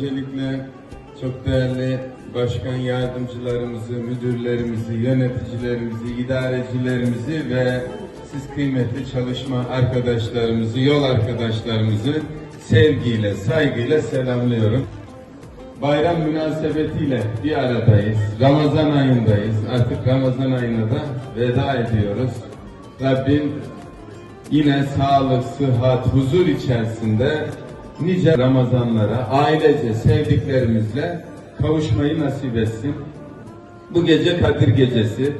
Öncelikle çok değerli başkan yardımcılarımızı, müdürlerimizi, yöneticilerimizi, idarecilerimizi ve siz kıymetli çalışma arkadaşlarımızı, yol arkadaşlarımızı sevgiyle, saygıyla selamlıyorum. Bayram münasebetiyle bir aradayız. Ramazan ayındayız. Artık Ramazan ayına da veda ediyoruz. Rabbim yine sağlık, sıhhat, huzur içerisinde nice Ramazanlara ailece, sevdiklerimizle kavuşmayı nasip etsin. Bu gece Kadir Gecesi.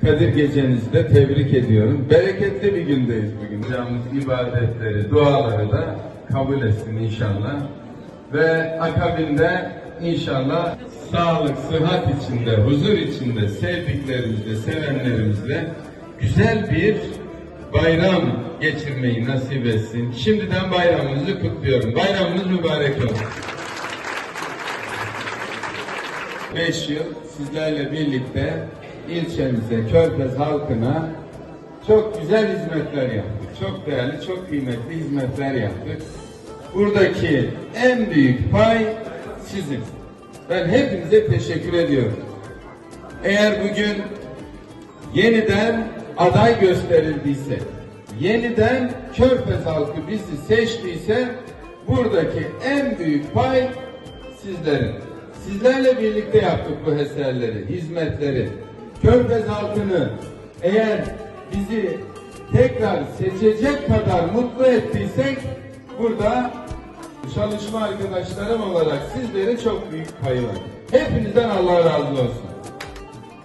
Kadir Gecenizi de tebrik ediyorum. Bereketli bir gündeyiz bugün. Yapacağımız ibadetleri, duaları da kabul etsin inşallah. Ve akabinde inşallah sağlık, sıhhat içinde, huzur içinde, sevdiklerimizle, sevenlerimizle güzel bir bayram geçirmeyi nasip etsin. Şimdiden bayramınızı kutluyorum. Bayramınız mübarek olsun. Beş yıl sizlerle birlikte ilçemize, Körfez halkına çok güzel hizmetler yaptık. Çok değerli, çok kıymetli hizmetler yaptık. Buradaki en büyük pay sizin. Ben hepinize teşekkür ediyorum. Eğer bugün yeniden aday gösterildiyse, yeniden Körfez halkı bizi seçtiyse buradaki en büyük pay sizlerin. Sizlerle birlikte yaptık bu eserleri, hizmetleri. Körfez halkını eğer bizi tekrar seçecek kadar mutlu ettiysek burada çalışma arkadaşlarım olarak sizlerin çok büyük payı var. Hepinizden Allah razı olsun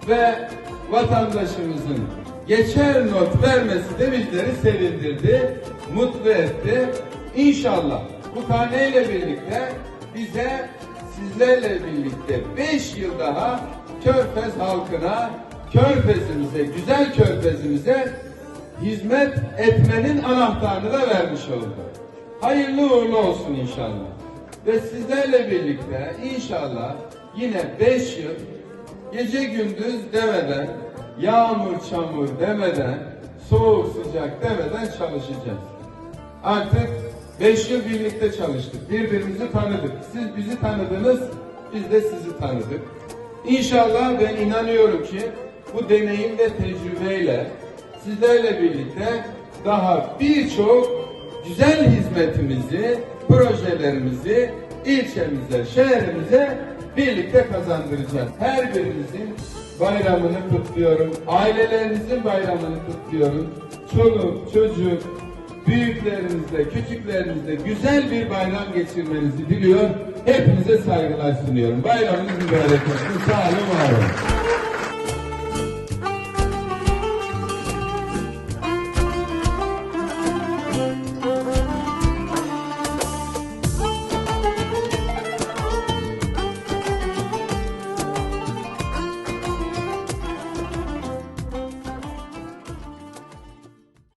ve vatandaşımızın geçer not vermesi de bizleri sevindirdi, mutlu etti. İnşallah bu karneyle birlikte bize sizlerle birlikte 5 yıl daha Körfez halkına, Körfezimize, güzel Körfezimize hizmet etmenin anahtarını da vermiş oldu. Hayırlı uğurlu olsun inşallah. Ve sizlerle birlikte inşallah yine 5 yıl gece gündüz demeden, yağmur çamur demeden, soğuk sıcak demeden çalışacağız. Artık beş yıl birlikte çalıştık. Birbirimizi tanıdık. Siz bizi tanıdınız, biz de sizi tanıdık. İnşallah ben inanıyorum ki bu deneyim ve tecrübeyle sizlerle birlikte daha birçok güzel hizmetimizi, projelerimizi ilçemize, şehrimize birlikte kazandıracağız. Her birinizin bayramını kutluyorum. Ailelerinizin bayramını kutluyorum. Çoluk, çocuk, büyüklerinizle, küçüklerinizle güzel bir bayram geçirmenizi diliyor. Hepinize saygılar sunuyorum. Bayramınız mübarek olsun. Sağ olun, var olun.